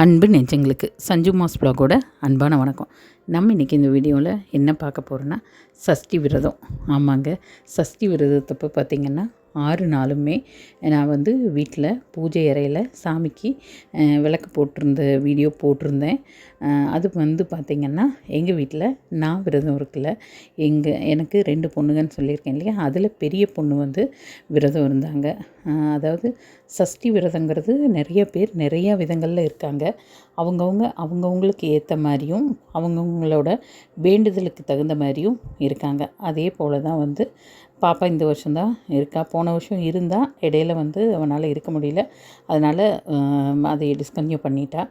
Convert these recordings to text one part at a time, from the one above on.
அன்பு நெஞ்சங்களுக்கு. சஞ்சு மாஸ் ப்ளாகோட அன்பான வணக்கம். நம்ம இன்றைக்கி இந்த வீடியோவில் என்ன பார்க்க போகிறோன்னா சஷ்டி விரதம். ஆமாங்க. சஷ்டி விரதத்தப்போ பார்த்திங்கன்னா ஆறு நாளுமே நான் வந்து வீட்டில் பூஜை அறையில் சாமிக்கு விளக்கு போட்டிருந்த வீடியோ போட்டிருந்தேன். அது வந்து பார்த்திங்கன்னா எங்கள் வீட்டில் நான் விரதம் இருக்கல. எங்கள் எனக்கு ரெண்டு பொண்ணுங்கன்னு சொல்லியிருக்கேன் இல்லையா? அதில் பெரிய பொண்ணு வந்து விரதம் இருந்தாங்க. அதாவது சஷ்டி விரதங்கிறது நிறைய பேர் நிறைய விதங்களில் இருக்காங்க. அவங்கவுங்க அவங்கவுங்களுக்கு ஏற்ற மாதிரியும் அவங்கவுங்களோட வேண்டுதலுக்கு தகுந்த மாதிரியும் இருக்காங்க. அதே போல் தான் வந்து பாப்பா இந்த வருஷம்தான் இருக்கா? போன வருஷம் இருந்தால் இடையில வந்து அவனால் இருக்க முடியல. அதனால் அதை டிஸ்கன்யூ பண்ணிட்டா.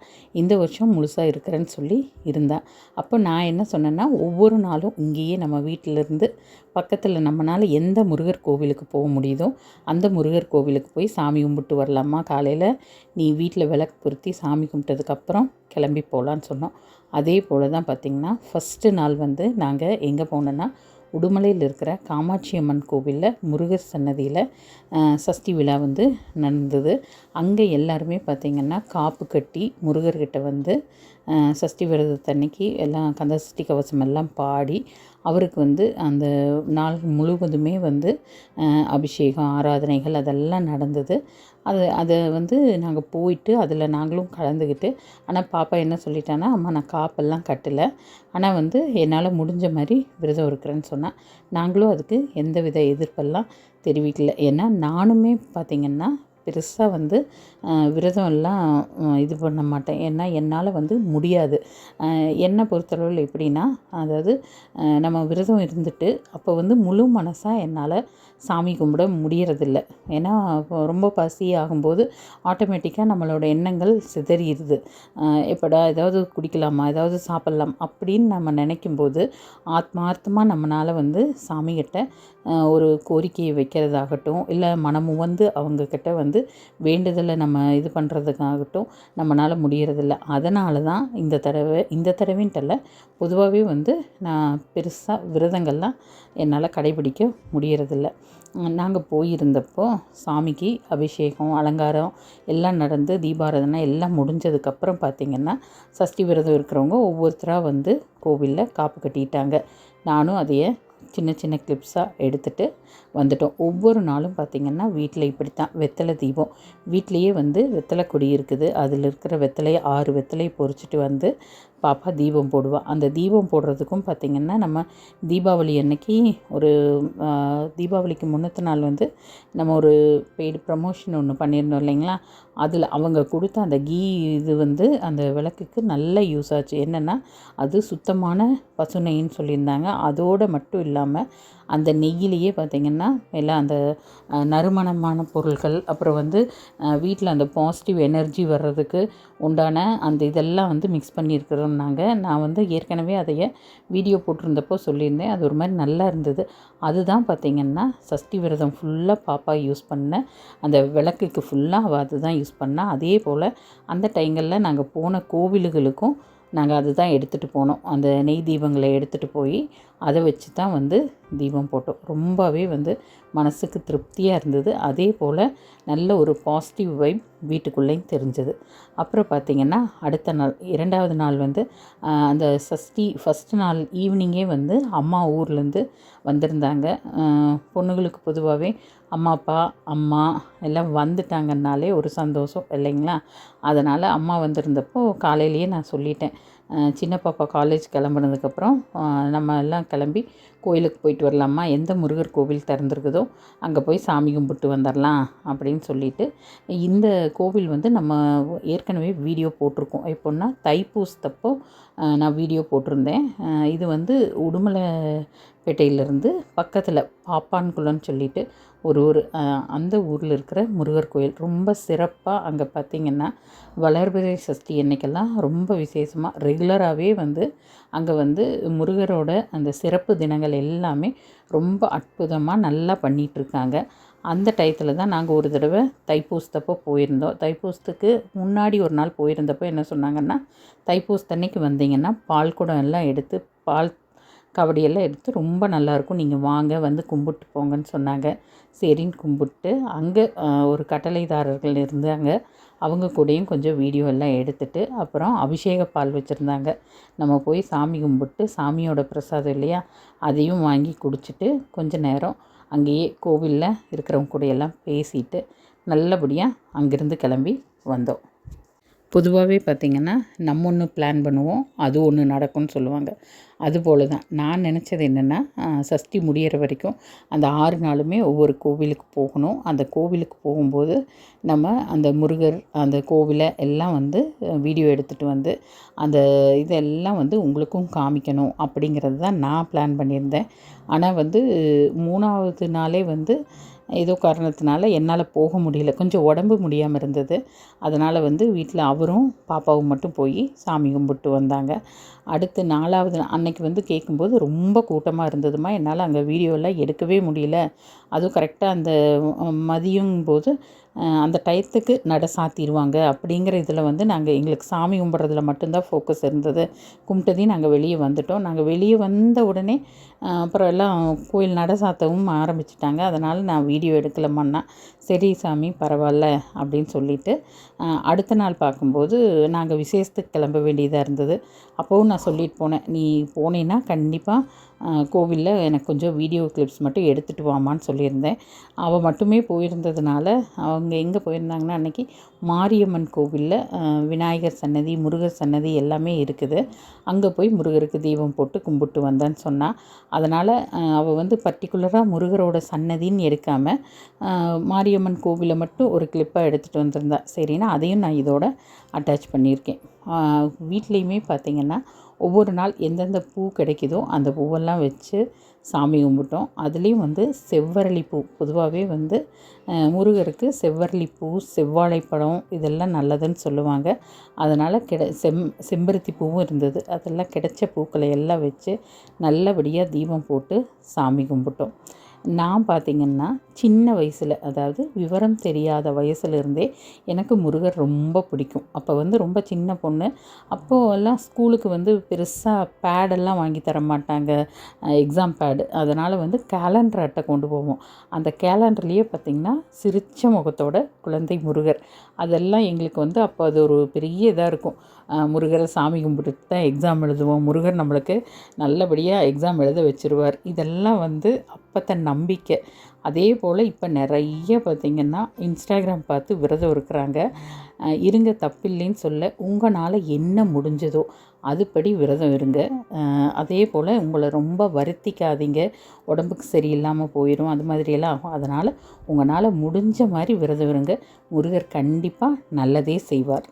இந்த வருஷம் முழுசாக இருக்கிறேன்னு சொல்லி இருந்தா. அப்போ நான் என்ன சொன்னேன்னா ஒவ்வொரு நாளும் இங்கேயே நம்ம வீட்டிலேருந்து பக்கத்தில் நம்மளால் எந்த முருகர் கோவிலுக்கு போக முடியுதோ அந்த முருகர் கோவிலுக்கு போய் சாமி கும்பிட்டு வரலாமா? காலையில் நீ வீட்டில் விளக்கு பொருத்தி சாமி கும்பிட்டதுக்கப்புறம் கிளம்பி போகலான்னு சொன்னோம். அதே போல் தான் பார்த்திங்கன்னா ஃபஸ்ட்டு நாள் வந்து நாங்கள் எங்கே போனோன்னா உடுமலையில் இருக்கிற காமாட்சி அம்மன் கோவிலில் முருகர் சன்னதியில் சஷ்டி விழா வந்து நடந்தது. அங்கே எல்லாருமே பார்த்திங்கன்னா காப்பு கட்டி முருகர்கிட்ட வந்து சஷ்டி விரதத்தன்னைக்கு எல்லாம் கந்த சஷ்டி கவசம் எல்லாம் பாடி அவருக்கு வந்து அந்த நாள் முழுவதுமே வந்து அபிஷேகம் ஆராதனைகள் அதெல்லாம் நடந்தது. அது அதை வந்து நாங்கள் போயிட்டு அதில் நாங்களும் கலந்துக்கிட்டு ஆனால் பாப்பா என்ன சொல்லிட்டான்னா அம்மா நான் காப்பெல்லாம் கட்டலை. ஆனால் வந்து என்னால் முடிஞ்ச மாதிரி விரதம் இருக்கிறேன்னு சொன்னால் நாங்களும் அதுக்கு எந்த வித எதிர்ப்பெல்லாம் தெரிவிக்கல. ஏன்னா நானுமே பார்த்திங்கன்னா பெருசாக வந்து விரதம் எல்லாம் இது பண்ண மாட்டேன். ஏன்னா என்னால் வந்து முடியாது. என்னை பொறுத்தளவில் எப்படின்னா அதாவது நம்ம விரதம் இருந்துட்டு அப்போ வந்து முழு மனசாக என்னால் சாமி கும்பிட முடியறதில்ல. ஏன்னா ரொம்ப பசி ஆகும்போது ஆட்டோமேட்டிக்காக நம்மளோட எண்ணங்கள் சிதறிடுது. எப்படா ஏதாவது குடிக்கலாமா? ஏதாவது சாப்பிட்லாம்? அப்படின்னு நம்ம நினைக்கும்போது ஆத்மார்த்தமாக நம்மளால் வந்து சாமிகிட்ட ஒரு கோரிக்கையை வைக்கிறதாகட்டும் இல்லை மனமு வந்து அவங்கக்கிட்ட வந்து வந்து வேண்டுதலை நம்ம இது பண்ணுறதுக்காகட்டும் நம்மளால் முடியறதில்ல. அதனால தான் இந்த தடவை இந்த தடவைன்ட்டல்ல பொதுவாகவே வந்து நான் பெருசாக விரதங்கள்லாம் என்னால் கடைபிடிக்க முடியறதில்ல. நாங்கள் போயிருந்தப்போ சாமிக்கு அபிஷேகம் அலங்காரம் எல்லாம் நடந்து தீபாராதனை எல்லாம் முடிஞ்சதுக்கப்புறம் பார்த்திங்கன்னா சஷ்டி விரதம் இருக்கிறவங்க ஒவ்வொருத்தராக வந்து கோவிலில் காப்பு கட்டிட்டாங்க. நானும் அதையே சின்ன சின்ன கிளிப்ஸாக எடுத்துகிட்டு வந்துட்டோம். ஒவ்வொரு நாளும் பார்த்திங்கன்னா வீட்டில் இப்படி தான் வெத்தலை தீபம். வீட்லேயே வந்து வெத்தலை கொடி இருக்குது. அதில் இருக்கிற வெத்தலையை ஆறு வெத்தலையை பொறிச்சிட்டு வந்து பாப்பா தீபம் போடுவாள் அந்த தீபம் போடுறதுக்கும் பார்த்திங்கன்னா நம்ம தீபாவளி அன்னைக்கு ஒரு தீபாவளிக்கு முன்னத்த நாள் வந்து நம்ம ஒரு பெய்டு ப்ரமோஷன் ஒன்று பண்ணியிருந்தோம் இல்லைங்களா? அதில் அவங்க கொடுத்த அந்த கீ இது வந்து அந்த விளக்குக்கு நல்ல யூஸ் ஆச்சு. என்னென்னா அது சுத்தமான பசுனைன்னு சொல்லியிருந்தாங்க. அதோடு மட்டும் இல்லை இல்லாமல் அந்த நெய்யிலேயே பார்த்திங்கன்னா எல்லாம் அந்த நறுமணமான பொருட்கள் அப்புறம் வந்து வீட்டில் அந்த பாசிட்டிவ் எனர்ஜி வர்றதுக்கு உண்டான அந்த இதெல்லாம் வந்து மிக்ஸ் பண்ணியிருக்கிறோம்னாங்க. நான் வந்து ஏற்கனவே அதைய வீடியோ போட்டிருந்தப்போ சொல்லியிருந்தேன். அது ஒரு மாதிரி நல்லா இருந்தது. அதுதான் பார்த்திங்கன்னா சஷ்டி விரதம் ஃபுல்லாக பாப்பா யூஸ் பண்ண அந்த விளக்குக்கு ஃபுல்லாக அவள் அதுதான் யூஸ் பண்ணால் அதே போல் அந்த டைங்களில் நாங்கள் போன கோவிலுகளுக்கும் நாங்கள் அதுதான் எடுத்துகிட்டு போனோம். அந்த நெய் தீபங்களை எடுத்துகிட்டு போய் அதை வச்சு தான் வந்து தீபம் போட்டோம். ரொம்பவே வந்து மனசுக்கு திருப்தியாக இருந்தது. அதே போல் நல்ல ஒரு பாசிட்டிவ் வைப் வீட்டுக்குள்ளேயும் தெரிஞ்சது. அப்புறம் பார்த்திங்கன்னா அடுத்த நாள் இரண்டாவது நாள் வந்து அந்த சஷ்டி ஃபஸ்ட்டு நாள் ஈவினிங்கே வந்து அம்மா ஊர்லேருந்து வந்திருந்தாங்க. பொண்ணுங்களுக்கு பொதுவாகவே அம்மா அப்பா அம்மா எல்லாம் வந்துட்டாங்கன்னாலே ஒரு சந்தோஷம் இல்லைங்களா? அதனால் அம்மா வந்திருந்தப்போ காலையிலேயே நான் சொல்லிட்டேன். சின்ன பாப்பா காலேஜ் கிளம்புனதுக்கப்புறம் நம்ம எல்லாம் கிளம்பி கோயிலுக்கு போயிட்டு வரலாமா? எந்த முருகர் கோவில் திறந்துருக்குதோ அங்கே போய் சாமி கும்பிட்டு வந்துடலாம் அப்படின்னு சொல்லிட்டு இந்த கோவில் வந்து நம்ம ஏற்கனவே வீடியோ போட்டிருக்கோம். எப்போன்னா தைப்பூசத்தப்போ நான் வீடியோ போட்டிருந்தேன். இது வந்து உடுமலைப்பேட்டையிலேருந்து பக்கத்தில் பாப்பான்குளம்னு சொல்லிட்டு ஒரு ஊர் அந்த ஊரில் இருக்கிற முருகர் கோயில் ரொம்ப சிறப்பாக அங்கே பார்த்திங்கன்னா வளர்பிறை சஷ்டி அன்னைக்கெல்லாம் ரொம்ப விசேஷமாக ரெகுலராகவே வந்து அங்கே வந்து முருகரோட அந்த சிறப்பு தினங்கள் எல்லாமே ரொம்ப அற்புதமாக நல்லா பண்ணிகிட்ருக்காங்க அந்த டயத்தில் தான் நாங்கள் ஒரு தடவை தைப்பூசத்தப்போ போயிருந்தோம். தைப்பூசத்துக்கு முன்னாடி ஒரு நாள் போயிருந்தப்போ என்ன சொன்னாங்கன்னா தைப்பூசத்தன்னைக்கு வந்தீங்கன்னா பால் குடம் எல்லாம் எடுத்து பால் கபடியெல்லாம் எடுத்து ரொம்ப நல்லாயிருக்கும். நீங்கள் வாங்க வந்து கும்பிட்டு போங்கன்னு சொன்னாங்க. சரின்னு கும்பிட்டு அங்கே ஒரு கட்டளைதாரர்கள் இருந்தாங்க. அவங்க கூடயும் கொஞ்சம் வீடியோ எல்லாம் எடுத்துட்டு அப்புறம் அபிஷேக பால் வச்சுருந்தாங்க. நம்ம போய் சாமி கும்பிட்டு சாமியோட பிரசாதம் இல்லையா அதையும் வாங்கி குடிச்சிட்டு கொஞ்ச நேரம் அங்கேயே கோவிலில் இருக்கிறவங்க கூட எல்லாம் பேசிட்டு நல்லபடியாக அங்கேருந்து கிளம்பி வந்தோம். பொதுவாகவே பார்த்திங்கன்னா நம்ம ஒன்று பிளான் பண்ணுவோம் அது ஒன்று நடக்கும்னு சொல்லுவாங்க. அதுபோல தான் நான் நினச்சது என்னென்னா சஷ்டி முடியிற வரைக்கும் அந்த ஆறு நாளுமே ஒவ்வொரு கோவிலுக்கு போகணும். அந்த கோவிலுக்கு போகும்போது நம்ம அந்த முருகர் அந்த கோவிலை எல்லாம் வந்து வீடியோ எடுத்துகிட்டு வந்து அந்த இதெல்லாம் வந்து உங்களுக்கும் காமிக்கணும் அப்படிங்கிறது தான் நான் பிளான் பண்ணியிருந்தேன். ஆனால் வந்து மூணாவது நாளே வந்து ஏதோ காரணத்தினால என்னால் போக முடியல. கொஞ்சம் உடம்பு முடியாமல் இருந்தது. அதனால் வந்து வீட்டில் அவரும் பாப்பாவும் மட்டும் போய் சாமி கும்பிட்டு வந்தாங்க. அடுத்து நாலாவது அன்னைக்கு வந்து கேட்கும்போது ரொம்ப கூட்டமாக இருந்ததுமா. என்னால் அங்கே வீடியோலாம் எடுக்கவே முடியல. அதுவும் கரெக்டாக அந்த மதியம் போது அந்த டயத்துக்கு நட சாத்திடுவாங்க அப்படிங்கிற இதில் வந்து நாங்கள் எங்களுக்கு சாமி கும்பிட்றதுல மட்டும்தான் ஃபோக்கஸ் இருந்தது. கும்பிட்டதையும் நாங்கள் வெளியே வந்துட்டோம். நாங்கள் வெளியே வந்த உடனே அப்புறம் எல்லாம் கோயில் நட சாத்தவும் ஆரம்பிச்சிட்டாங்க. அதனால் நான் வீடியோ எடுக்கலம்மான்னா சரி சாமி பரவாயில்ல அப்படின்னு சொல்லிட்டு அடுத்த நாள் பார்க்கும்போது நாங்கள் விசேஷத்துக்கு கிளம்ப வேண்டியதாக இருந்தது. அப்போவும் நான் சொல்லிட்டு போனேன் நீ போனேன்னா கண்டிப்பாக கோவிலில் எனக்கு கொஞ்சம் வீடியோ கிளிப்ஸ் மட்டும் எடுத்துகிட்டு வாமான்னு சொல்லியிருந்தேன். அவள் மட்டுமே போயிருந்ததுனால அவங்க எங்கே போயிருந்தாங்கன்னா அன்றைக்கி மாரியம்மன் கோவிலில் விநாயகர் சன்னதி முருகர் சன்னதி எல்லாமே இருக்குது. அங்கே போய் முருகருக்கு தீபம் போட்டு கும்பிட்டு வந்தேன்னு சொன்னாள் அதனால் அவள் வந்து பர்டிகுலராக முருகரோட சன்னதின்னு எடுக்காமல் மாரியம்மன் கோவிலை மட்டும் ஒரு கிளிப்பாக எடுத்துகிட்டு வந்திருந்தா. சரின்னா அதையும் நான் இதோட அட்டாச் பண்ணியிருக்கேன். வீட்லேயுமே பார்த்திங்கன்னா ஒவ்வொரு நாள் எந்தெந்த பூ கிடைக்குதோ அந்த பூவெல்லாம் வச்சு சாமி கும்பிட்டோம். அதுலேயும் வந்து செவ்வரளி பூ பொதுவாகவே வந்து முருகருக்கு செவ்வரளி பூ செவ்வாழைப்பழம் இதெல்லாம் நல்லதுன்னு சொல்லுவாங்க. அதனால் கிட செம் செம்பருத்தி பூவும் இருந்தது. அதெல்லாம் கிடைச்ச பூக்களை எல்லாம் வச்சு நல்லபடியாக தீபம் போட்டு சாமி கும்பிட்டோம். நான் பார்த்திங்கன்னா சின்ன வயசில் அதாவது விவரம் தெரியாத வயசுலேருந்தே எனக்கு முருகர் ரொம்ப பிடிக்கும். அப்போ வந்து ரொம்ப சின்ன பொண்ணு. அப்போல்லாம் எல்லாம் ஸ்கூலுக்கு வந்து பெருசாக பேடெல்லாம் வாங்கி தர மாட்டாங்க. எக்ஸாம் பேடு அதனால் வந்து கேலண்டர் அட்டை கொண்டு போவோம். அந்த கேலண்டர்லேயே பார்த்திங்கன்னா சிரிச்ச முகத்தோட குழந்தை முருகர். அதெல்லாம் எங்களுக்கு வந்து அப்போ அது ஒரு பெரிய இதாக இருக்கும். முருகரை சாமி கும்பிட்டுட்டு தான் எக்ஸாம் எழுதுவோம். முருகர் நம்மளுக்கு நல்லபடியாக எக்ஸாம் எழுத வச்சுருவார். இதெல்லாம் வந்து அப்போத்த நம்பிக்கை. அதே போல் இப்போ நிறைய பார்த்திங்கன்னா இன்ஸ்டாகிராம் பார்த்து விரதம் இருக்கிறாங்க. இருங்க தப்பில்லைன்னு சொல்ல உங்களால் என்ன முடிஞ்சதோ அதுபடி விரதம் இருங்க. அதே போல் உங்களை ரொம்ப வருத்திக்காதீங்க. உடம்புக்கு சரியில்லாமல் போயிடும் அது மாதிரியெல்லாம் ஆகும். அதனால் உங்களால் முடிஞ்ச மாதிரி விரதம் இருங்க. முருகர் கண்டிப்பாக நல்லதே செய்வார்.